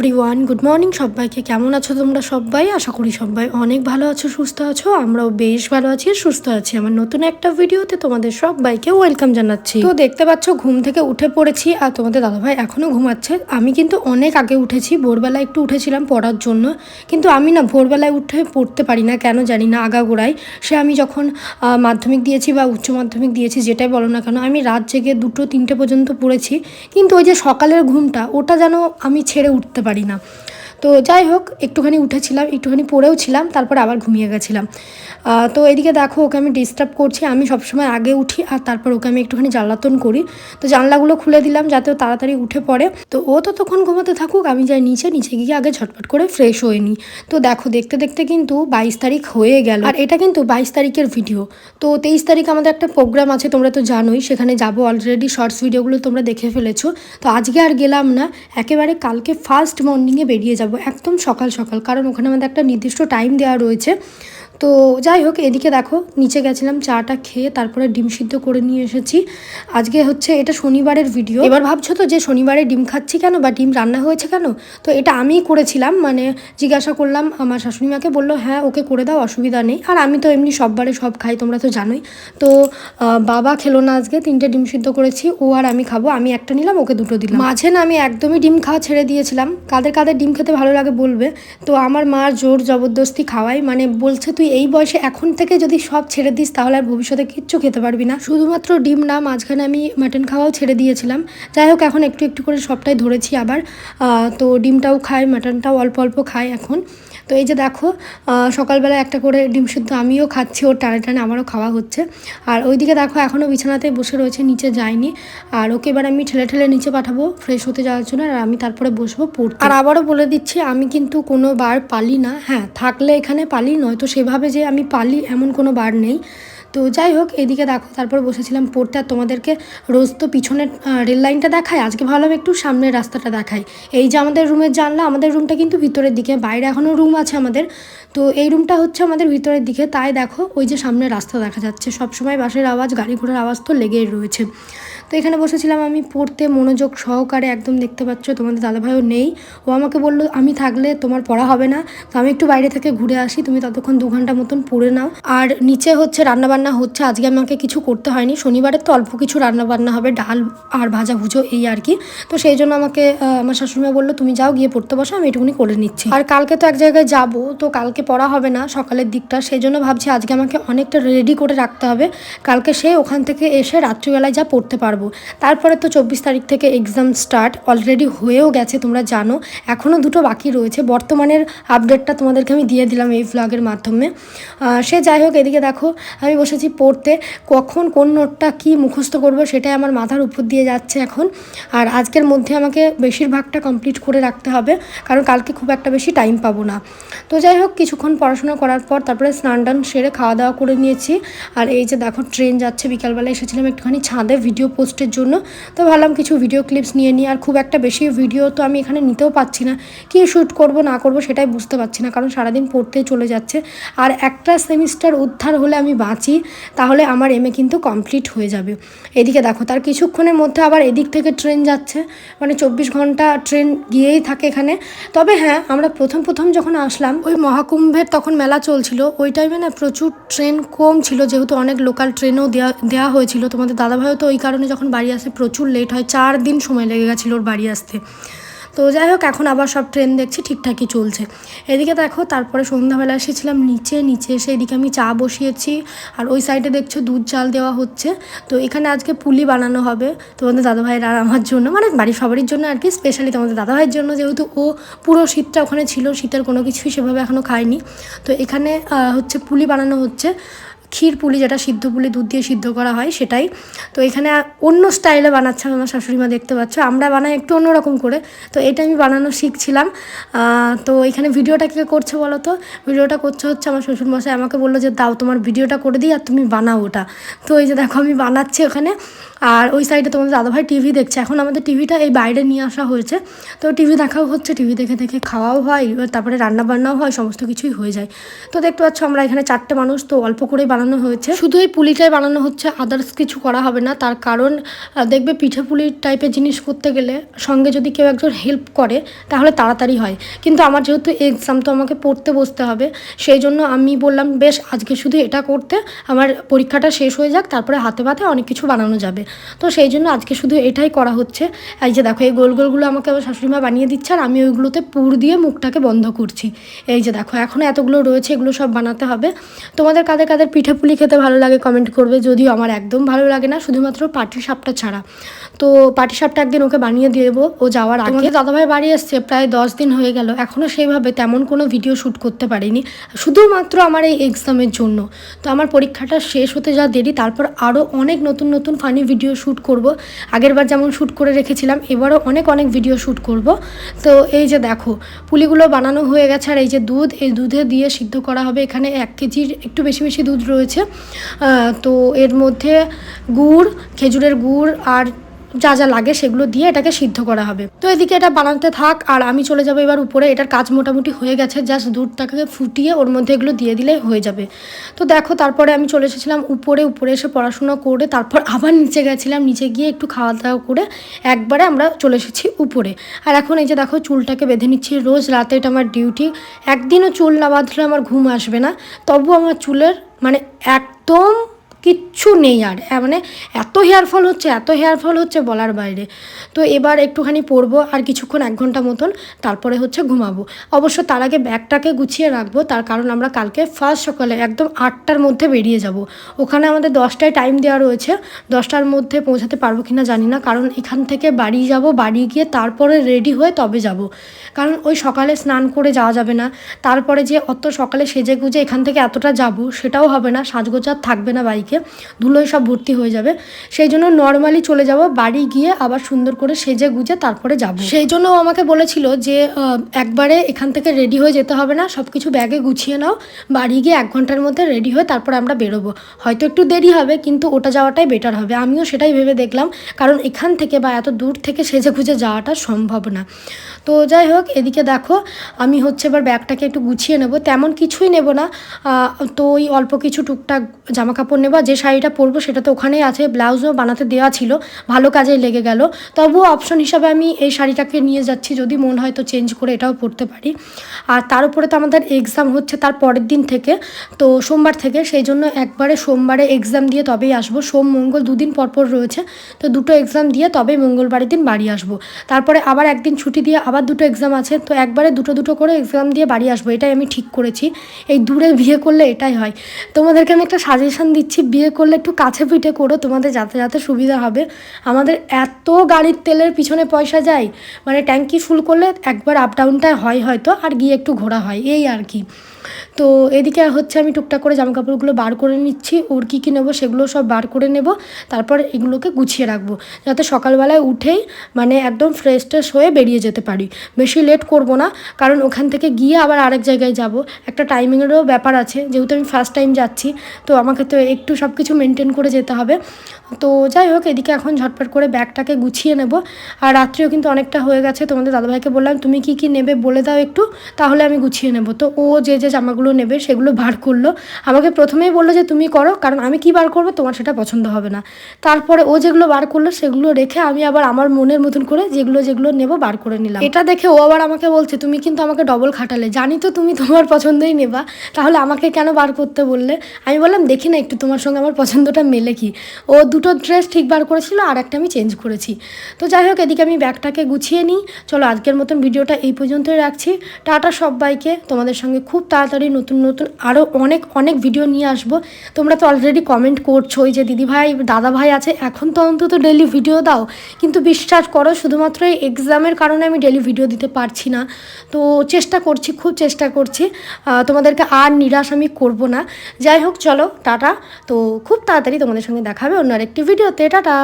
Everyone good morning সবাইকে। কেমন আছো তোমরা সবাই? আশা করি সবাই অনেক ভালো আছো, সুস্থ আছো। আমরাও বেশ ভালো আছি সুস্থ আছি। আমার নতুন একটা ভিডিওতে তোমাদের সবাইকে ওয়েলকাম জানাচ্ছি। তো দেখতে পাচ্ছ, ঘুম থেকে উঠে পড়েছি আর তোমাদের দাদাভাই এখনও ঘুমাচ্ছে। আমি কিন্তু অনেক আগে উঠেছি ভোরবেলা একটু উঠেছিলাম পড়ার জন্য। কিন্তু আমি না ভোরবেলায় উঠে পড়তে পারি না, কেন জানি না আগাগোড়ায় সে আমি যখন মাধ্যমিক দিয়েছি বা উচ্চ মাধ্যমিক দিয়েছি, যেটাই বলো না কেন, আমি রাত জেগে দুটো তিনটে পর্যন্ত পড়েছি। কিন্তু ওই যে সকালের ঘুমটা, ওটা যেন আমি ছেড়ে উঠতে পারি না। তো যাই হোক, একটুখানি উঠেছিলাম, একটুখানি পড়েও ছিলাম, তারপর আবার ঘুমিয়ে গেছিলাম। তো এদিকে দেখো, ওকে আমি ডিস্টার্ব করছি, আমি সবসময় আগে উঠি আর তারপর ওকে আমি একটুখানি জ্বালাতন করি। তো জানলাগুলো খুলে দিলাম যাতে ও তাড়াতাড়ি উঠে পড়ে। তো ও তো তখন ঘুমাতে থাকুক, আমি যাই নিচে নিচে গিয়ে আগে ঝটপট করে ফ্রেশ হয়ে নিই। তো দেখো, দেখতে দেখতে কিন্তু বাইশ তারিখ হয়ে গেল। আর এটা কিন্তু বাইশ তারিখের ভিডিও তো তেইশ তারিখ আমাদের একটা প্রোগ্রাম আছে, তোমরা তো জানোই, সেখানে যাব অলরেডি শর্টস ভিডিওগুলো তোমরা দেখে ফেলেছো। তো আজকে আর গেলাম না, একেবারে কালকে ফার্স্ট মর্নিংয়ে বেরিয়ে যাব। একদম সকাল সকাল। কারণ ওখানে আমাদের একটা নির্দিষ্ট টাইম দেওয়া রয়েছে। তো যাই হোক, এদিকে দেখো, নিচে গেছিলাম, চাটা খেয়ে তারপরে ডিম সিদ্ধ করে নিয়ে এসেছি। আজকে হচ্ছে এটা শনিবারের ভিডিও এবার ভাবছ তো যে শনিবারে ডিম খাচ্ছি কেন বা ডিম রান্না হয়েছে কেন? তো এটা আমিই করেছিলাম মানে জিজ্ঞাসা করলাম, আমার শাশুড়ি মাকে বলল হ্যাঁ ওকে করে দাও, অসুবিধা নেই। আর আমি তো এমনি সববারে সব খাই, তোমরা তো জানোই। তো বাবা খেলো না আজকে, তিনটে ডিম সিদ্ধ করেছি, ও আর আমি খাব, আমি একটা নিলাম, ওকে দুটো দিলাম। মাঝে না আমি একদমই ডিম খাওয়া ছেড়ে দিয়েছিলাম, কাদের কাদের ডিম খেতে ভালো লাগে বলবে। তো আমার মা জোর জবরদস্তি খাওয়াই মানে বলছে, তুই এই বয়সে এখন থেকে যদি সব ছেড়ে দিস, তাহলে আর ভবিষ্যতে কিচ্ছু খেতে পারবি না। শুধুমাত্র ডিম না মাঝখানে আমি মাটন খাওয়াও ছেড়ে দিয়েছিলাম। যাই হোক, এখন একটু একটু করে সবটাই ধরেছি আবার। তো ডিমটাও খায় মাটনটাও অল্প অল্প খায় এখন। তো এই যে দেখো সকালবেলা একটা করে ডিম সিদ্ধ আমিও খাচ্ছি, ওর টানে টানে আমারও খাওয়া হচ্ছে। আর ওইদিকে দেখো এখনও বিছানাতে বসে রয়েছে, নিচে যায়নি। আর ওকে এবার আমি ঠেলে ঠেলে নিচে পাঠাবো ফ্রেশ হতে যাওয়ার জন্য, আর আমি তারপরে বসবো পড়তে। আর আবারও বলে দিচ্ছি, আমি কিন্তু কোনো বার পালি না। হ্যাঁ থাকলে এখানে পালি নয় তো সেভাবে যে আমি পালি, এমন কোনো বার নেই। তো যাই হোক, এদিকে দেখো, তারপর বসেছিলাম পড়তে আর তোমাদেরকে রোজ তো পিছনের রেল লাইনটা দেখায় আজকে ভাবলাম একটু সামনের রাস্তাটা দেখাই। এই যে আমাদের রুমের জানলা, আমাদের রুমটা কিন্তু ভিতরের দিকে, বাইরে এখনও রুম আছে আমাদের। তো এই রুমটা হচ্ছে আমাদের ভিতরের দিকে, তাই দেখো, ওই যে সামনে রাস্তা দেখা যাচ্ছে। সবসময় বাসের আওয়াজ, গাড়ি ঘোড়ার আওয়াজ তো লেগেই রয়েছে। তো এখানে বসেছিলাম আমি পড়তে মনোযোগ সহকারে, একদম দেখতে পাচ্ছ তোমাদের দাদাভাইও নেই। ও আমাকে বলল, আমি থাকলে তোমার পড়া হবে না, তো আমি একটু বাইরে থেকে ঘুরে আসি, তুমি ততক্ষণ দু ঘণ্টা মতন পড়ে নাও। আর নিচে হচ্ছে রান্নাবান্না হচ্ছে, আজকে আমাকে কিছু করতে হয়নি, শনিবারে তো অল্প কিছু রান্নাবান্না হবে, ডাল আর ভাজা ভুজো এই আর কি। তো সেই জন্য আমাকে আমার শাশুড়িমা বলল, তুমি যাও গিয়ে পড়তে বসো, আমি এটুকুনি করে নিচ্ছি। আর কালকে তো এক জায়গায় যাব, তো কালকে পড়া হবে না সকালের দিকটা, সেই জন্য ভাবছি আজকে আমাকে অনেকটা রেডি করে রাখতে হবে। কালকে সে ওখান থেকে এসে রাত্রিবেলায় যা পড়তে পারব। তারপরে তো চব্বিশ তারিখ থেকে এক্সাম স্টার্ট অলরেডি হয়েও গেছে, তোমরা জানো। এখনও দুটো বাকি রয়েছে। বর্তমানের আপডেটটা তোমাদেরকে আমি দিয়ে দিলাম এই ভ্লগের মাধ্যমে। সে যাই হোক, এদিকে দেখো, আমি বসেছি পড়তে। কখন কোন নোটটা কি মুখস্থ করব সেটাই আমার মাথার উপর দিয়ে যাচ্ছে এখন। আর আজকের মধ্যে আমাকে বেশিরভাগটা কমপ্লিট করে রাখতে হবে, কারণ কালকে খুব একটা বেশি টাইম পাবো না। তো যাই হোক, কিছুক্ষণ পড়াশোনা করার পর তারপরে স্নান টান সেরে খাওয়া দাওয়া করে নিয়েছি। আর এই যে দেখো ট্রেন যাচ্ছে, বিকালবেলা এসেছিলাম একটুখানি ছাদে ভিডিও পোস্টের জন্য। তো ভাবলাম কিছু ভিডিও ক্লিপস নিয়ে নিই। আর খুব একটা বেশি ভিডিও তো আমি এখানে নিতেও পাচ্ছি না। কি শ্যুট করব, না করব সেটাই বুঝতে পারছি না। কারণ সারাদিন পড়তেই চলে যাচ্ছে। আর একটা সেমিস্টার উদ্ধার হলে আমি বাঁচি, তাহলে আমার এমএ কিন্তু কমপ্লিট হয়ে যাবে। এদিকে দেখো, তার কিছুক্ষণের মধ্যে আবার এদিক থেকে ট্রেন যাচ্ছে। মানে চব্বিশ ঘণ্টা ট্রেন গিয়েই থাকে এখানে। তবে হ্যাঁ আমরা প্রথম প্রথম যখন আসলাম, ওই মহাকুম্ভের তখন মেলা চলছিল। ওই টাইমে না প্রচুর ট্রেন কম ছিল, যেহেতু অনেক লোকাল ট্রেনও দেওয়া দেওয়া হয়েছিল। তোমাদের দাদাভাইও তো ওই কারণে যখন বাড়ি আসে প্রচুর লেট হয়, চার দিন সময় লেগে গেছিল ওর বাড়ি আসতে। তো যাই হোক, এখন আবার সব ট্রেন দেখছি, ঠিকঠাকই চলছে। এদিকে দেখো, তারপরে সন্ধ্যাবেলা এসেছিলাম নিচে নিচে এসে এদিকে আমি চা বসিয়েছি, আর ওই সাইডে দেখছ দুধ চাল দেওয়া হচ্ছে। তো এখানে আজকে পুলি বানানো হবে তোমাদের দাদাভাইয়ের আর আমার জন্য মানে বাড়ির সবারই জন্য আর কি স্পেশালি তোমাদের দাদাভাইয়ের জন্য, যেহেতু ও পুরো শীতটা ওখানে ছিল, শীতের কোনো কিছুই সেভাবে এখনও খায়নি। তো এখানে হচ্ছে পুলি বানানো হচ্ছে। ক্ষীর পুলি যেটা, সিদ্ধ পুলি দুধ দিয়ে সিদ্ধ করা হয় সেটাই। তো এখানে অন্য স্টাইলে বানাচ্ছে আমার শাশুড়িমা দেখতে পাচ্ছ। আমরা বানাই একটু অন্যরকম করে। তো এটা আমি বানানো শিখছিলাম। তো এখানে ভিডিওটা কে করছে বলো তো? ভিডিওটা করছে হচ্ছে আমার শ্বশুরমশাই। আমাকে বলল যে, দাও তোমার ভিডিওটা করে দিই আর তুমি বানাও ওটা। তো এই যে দেখো, আমি বানাচ্ছি ওখানে। আর ওই সাইডে তোমাদের দাদাভাই টিভি দেখছে। এখন আমাদের টিভিটা এই বাইরে নিয়ে আসা হয়েছে। তো টিভি দেখাও হচ্ছে টিভি দেখে দেখে খাওয়াও হয় তারপরে রান্না বান্নাও হয়, সমস্ত কিছুই হয়ে যায়। তো দেখতে পাচ্ছ আমরা এখানে চারটে মানুষ, তো অল্প করেই বানানো হয়েছে। শুধু এই পুলিটাই বানানো হচ্ছে আদার্স কিছু করা হবে না। তার কারণ দেখবে পিঠে পুলি টাইপের জিনিস করতে গেলে সঙ্গে যদি কেউ একজন হেল্প করে, তাহলে তাড়াতাড়ি হয়। কিন্তু আমার যেহেতু এক্সাম তো আমাকে পড়তে বসতে হবে। সেই জন্য আমি বললাম, বেশ, আজকে শুধু এটা করতে, আমার পরীক্ষাটা শেষ হয়ে যাক, তারপরে হাতে পাতে অনেক কিছু বানানো যাবে। তো সেই জন্য আজকে শুধু এটাই করা হচ্ছে। এই যে দেখো, এই গোল গোলগুলো আমাকে আমার শাশুড়িমা বানিয়ে দিচ্ছে আর আমি ওইগুলোতে পুর দিয়ে মুখটাকে বন্ধ করছি। এই যে দেখো এখনও এতগুলো রয়েছে, এগুলো সব বানাতে হবে। তোমাদের কাদের কাদের পিঠে পুলি খেতে ভালো লাগে কমেন্ট করবে, যদিও আমার একদম ভালো লাগে না, শুধুমাত্র পাটি সাপটা ছাড়া। তো পাটি সাপটা একদিন ওকে বানিয়ে দেবো, ও যাওয়ার আগে। দাদাভাই বাড়ি এসছে, প্রায় দশ দিন হয়ে গেল এখনও সেইভাবে তেমন কোনো ভিডিও শ্যুট করতে পারিনি। শুধুমাত্র আমার এই এক্সামের জন্য। তো আমার পরীক্ষাটা শেষ হতে যা দেরি, তারপর আরও অনেক নতুন নতুন ফানি ভিডিও শ্যুট করব। আগেরবার যেমন শ্যুট করে রেখেছিলাম, এবারও অনেক অনেক ভিডিও শ্যুট করব। তো এই যে দেখো, পুলিগুলো বানানো হয়ে গেছে আর এই যে দুধ, এই দুধে দিয়ে সিদ্ধ করা হবে। এখানে এক কেজির একটু বেশি বেশি দুধ রয়েছে। তো এর মধ্যে গুড়, খেজুরের গুড় আর যা যা লাগে সেগুলো দিয়ে এটাকে সিদ্ধ করা হবে। তো এদিকে এটা বানাতে থাক, আর আমি চলে যাব এবার উপরে। এটার কাজ মোটামুটি হয়ে গেছে জাস্ট দুধটাকে ফুটিয়ে ওর মধ্যে এগুলো দিয়ে দিলেই হয়ে যাবে। তো দেখো, তারপরে আমি চলে এসেছিলাম উপরে। উপরে এসে পড়াশোনা করে তারপর আবার নিচে গেছিলাম। নিচে গিয়ে একটু খাওয়া দাওয়া করে একবারে আমরা চলে এসেছি উপরে। আর এখন এই যে দেখো, চুলটাকে বেঁধে নিচ্ছি। রোজ রাতে এটা আমার ডিউটি। একদিনও চুল না বাঁধলে আমার ঘুম আসবে না। তবু আমার চুলের মানে একদম কিচ্ছু নেই আর। মানে এত হেয়ার ফল হচ্ছে, এত হেয়ার ফল হচ্ছে বলার বাইরে। তো এবার একটুখানি পরবো আর কিছুক্ষণ এক ঘণ্টা মতন, তারপরে হচ্ছে ঘুমাবো। অবশ্য তার আগে ব্যাগটাকে গুছিয়ে রাখব, তার কারণ আমরা কালকে ফার্স্ট সকালে একদম আটটার মধ্যে বেরিয়ে যাব। ওখানে আমাদের দশটায় টাইম দেওয়া রয়েছে, দশটার মধ্যে পৌঁছাতে পারব কিনা জানি না, কারণ এখান থেকে বাড়ি যাব, বাড়ি গিয়ে তারপরে রেডি হয়ে তবে যাব। কারণ ওই সকালে স্নান করে যাওয়া যাবে না, তারপরে যে অত সকালে সেজে গুজে এখান থেকে এতটা যাব, সেটাও হবে না সাজগোজার থাকবে না বাইকে। ধুলোয় সব ভর্তি হয়ে যাবে। সেই জন্য নর্মালি চলে যাব, বাড়ি গিয়ে আবার সুন্দর করে সেজে গুজে তারপরে যাব। সেই জন্য আমাকে বলেছিল যে একবারে এখান থেকে রেডি হয়ে যেতে হবে না সব কিছু ব্যাগে গুছিয়ে নাও, বাড়ি গিয়ে এক ঘণ্টার মধ্যে রেডি হয়ে তারপর আমরা বেরোবো। হয়তো একটু দেরি হবে, কিন্তু ওটা যাওয়াটাই বেটার হবে। আমিও সেটাই ভেবে দেখলাম, কারণ এখান থেকে বা এত দূর থেকে সেজে গুজে যাওয়াটা সম্ভব না। তো যাই হোক, এদিকে দেখো, আমি হচ্ছে এবার ব্যাগটাকে একটু গুছিয়ে নেব। তেমন কিছুই নেব না। তো ওই অল্প কিছু টুকটাক জামা কাপড় নেব যে শাড়িটা পরবো সেটা তো ওখানেই আছে, ব্লাউজও বানাতে দেওয়া ছিল, ভালো কাজে লেগে গেল। তবুও অপশন হিসাবে আমি এই শাড়িটাকে নিয়ে যাচ্ছি, যদি মন হয় তো চেঞ্জ করে এটাও পরতে পারি। আর তার উপরে তো আমাদের এক্সাম হচ্ছে তার পরের দিন থেকে, তো সোমবার থেকে, সেই জন্য একবারে সোমবারে এক্সাম দিয়ে তবেই আসব। সোম, মঙ্গল দুদিন পরপর রয়েছে, তো দুটো এক্সাম দিয়ে তবেই মঙ্গলবারের দিন বাড়ি আসব। তারপরে আবার একদিন ছুটি দিয়ে আবার দুটো এক্সাম আছে, তো একবারে দুটো দুটো করে এক্সাম দিয়ে বাড়ি আসব, এটাই আমি ঠিক করেছি। এই দূরে বিয়ে করলে এটাই হয়। তোমাদেরকে আমি একটা সাজেশান দিচ্ছি, বিয়ে করলে একটু কাছে পিঠে করো, তোমাদের যাতে যাতে সুবিধা হবে। আমাদের এত গাড়ির তেলের পিছনে পয়সা যায় মানে ট্যাঙ্কি ফুল করলে একবার আপ ডাউনটা হয় হয়তো, আর গিয়ে একটু ঘোরা হয়, এই আর কি। তো এদিকে হচ্ছে আমি টুকটাক করে জামা কাপড়গুলো বার করে নিচ্ছি, ওর কী কী নেব সেগুলো সব বার করে নেব, তারপর এগুলোকে গুছিয়ে রাখব, যাতে সকালবেলায় উঠেই মানে একদম ফ্রেশ ট্রেশ হয়ে বেরিয়ে যেতে পারি। বেশি লেট করব না। কারণ ওখান থেকে গিয়ে আবার আরেক জায়গায় যাব। একটা টাইমিংয়েরও ব্যাপার আছে, যেহেতু আমি ফার্স্ট টাইম যাচ্ছি, তো আমাকে তো একটু সব কিছু মেনটেন করে যেতে হবে। তো যাই হোক, এদিকে এখন ঝটপট করে ব্যাগটাকে গুছিয়ে নেব। আর রাত্রিও কিন্তু অনেকটা হয়ে গেছে, তোমাদের দাদাভাইকে বললাম, তুমি কি কি নেবে বলে দাও একটু, তাহলে আমি গুছিয়ে নেব। তো ও যে যে জামাগুলো নেবে, সেগুলো বার করল। আমাকে প্রথমেই বলল যে, তুমি করো, কারণ আমি কি বার করব, তোমার সেটা পছন্দ হবে না। তারপরে ও যেগুলো বার করল, সেগুলো রেখে আমি আবার আমার মনের মতন করে যেগুলো যেগুলো নেব বার করে নিলাম। এটা দেখে ও আবার আমাকে বলছে, তুমি কিন্তু আমাকে ডবল খাটালে। জানি তো তুমি তোমার পছন্দই নেবা। তাহলে আমাকে কেন বার করতে বললে? আমি বললাম, দেখি না একটু তোমার সঙ্গে আমার পছন্দটা মেলে কি? ও দুটো ড্রেস ঠিক বার করেছিল, আর একটা আমি চেঞ্জ করেছি। তো যাই হোক, এদিকে আমি ব্যাগটাকে গুছিয়ে নিই। চলো, আজকের মতন ভিডিওটা এই পর্যন্তই রাখছি। টাটা সবাইকে। তোমাদের সঙ্গে খুব তাড়াতাড়ি নতুন নতুন আরও অনেক অনেক ভিডিও নিয়ে আসব। তোমরা তো অলরেডি কমেন্ট করছ, ওই যে দিদি ভাই দাদা ভাই আছে। এখন তো অন্তত ডেলি ভিডিও দাও। কিন্তু বিশ্বাস করো, শুধুমাত্র এই এক্সামের কারণে আমি ডেলি ভিডিও দিতে পারছি না। তো চেষ্টা করছি, খুব চেষ্টা করছি। তোমাদেরকে আর নিরাশ আমি করব না। যাই হোক, চলো, টাটা। তো খুব তাড়াতাড়ি তোমাদের সঙ্গে দেখা হবে অন্য আরেকটি ভিডিওতে টাটা!